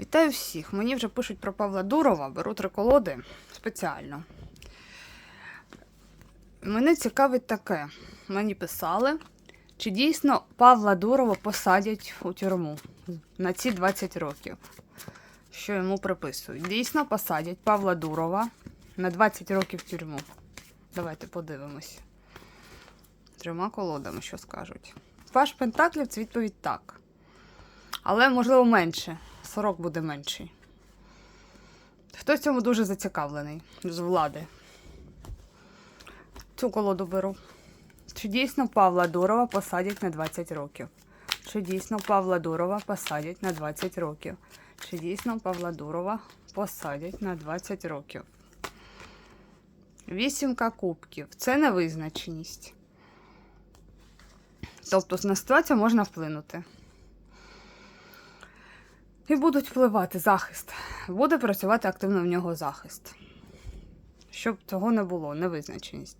Вітаю всіх! Мені вже пишуть про Павла Дурова, беру три колоди спеціально. Мене цікавить таке. Мені писали, чи дійсно Павла Дурова посадять у тюрму на ці 20 років, що йому приписують. Дійсно посадять Павла Дурова на 20 років в тюрму. Давайте подивимось. Трьома колодами, що скажуть. Паш Пентаклів це відповідь так. Але, можливо, менше. Сорок буде менший. Хто в цьому дуже зацікавлений з влади? Цю колоду беру. Чи дійсно Павла Дурова посадять на 20 років? Чи дійсно Павла Дурова посадять на 20 років? Чи дійсно Павла Дурова посадять на 20 років? Вісімка кубків. Це невизначеність. Тобто на ситуацію можна вплинути. І будуть впливати захист. Буде працювати активно в нього захист. Щоб цього не було, невизначеність.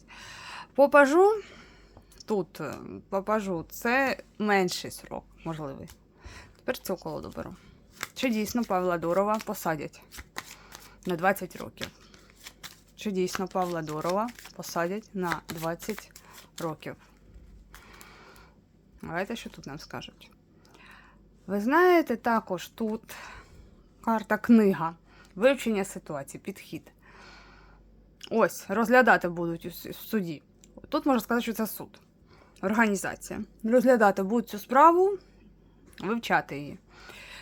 Попажу тут, е, попажу, це менший срок, можливий. Тепер цю колоду беру. Чи дійсно Павла Дурова посадять на 20 років? Чи дійсно Павла Дурова посадять на 20 років? Давайте, що тут нам скажуть. Ви знаєте, також тут карта книга, вивчення ситуації, підхід. Ось, розглядати будуть в суді. Тут можна сказати, що це суд, організація. Розглядати будуть цю справу, вивчати її.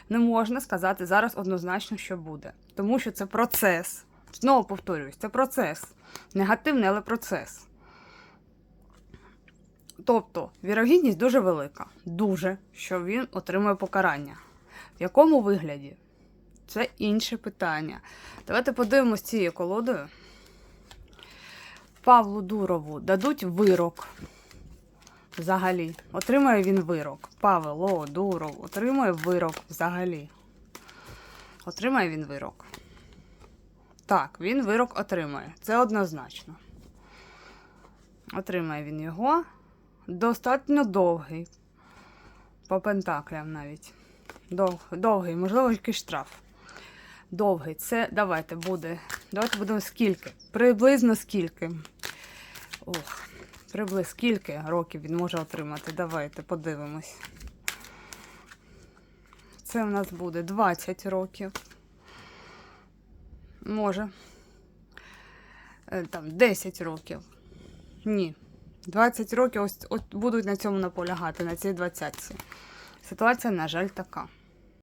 Не можна сказати зараз однозначно, що буде. Тому що це процес. Знову повторююсь, це процес. Негативний, але процес. Тобто, вірогідність дуже велика. Дуже, що він отримує покарання. В якому вигляді? Це інше питання. Давайте подивимось цією колодою. Павлу Дурову дадуть вирок. Взагалі. Отримає він вирок. Павло Дуров отримує вирок взагалі. Отримає він вирок. Так, він вирок отримає. Це однозначно. Отримає він його достатньо довгий. По пентаклям навіть. Дов, довгий, можливо, якийсь штраф. Довгий. Це давайте буде. Давайте будемо скільки. Приблизно скільки. Ох, приблизно скільки років він може отримати. Давайте подивимось. Це в нас буде 20 років. Може. Е, Там 10 років. Ні. 20 років ось, от будуть на цьому наполягати, на цій 20. Ситуація, на жаль, така.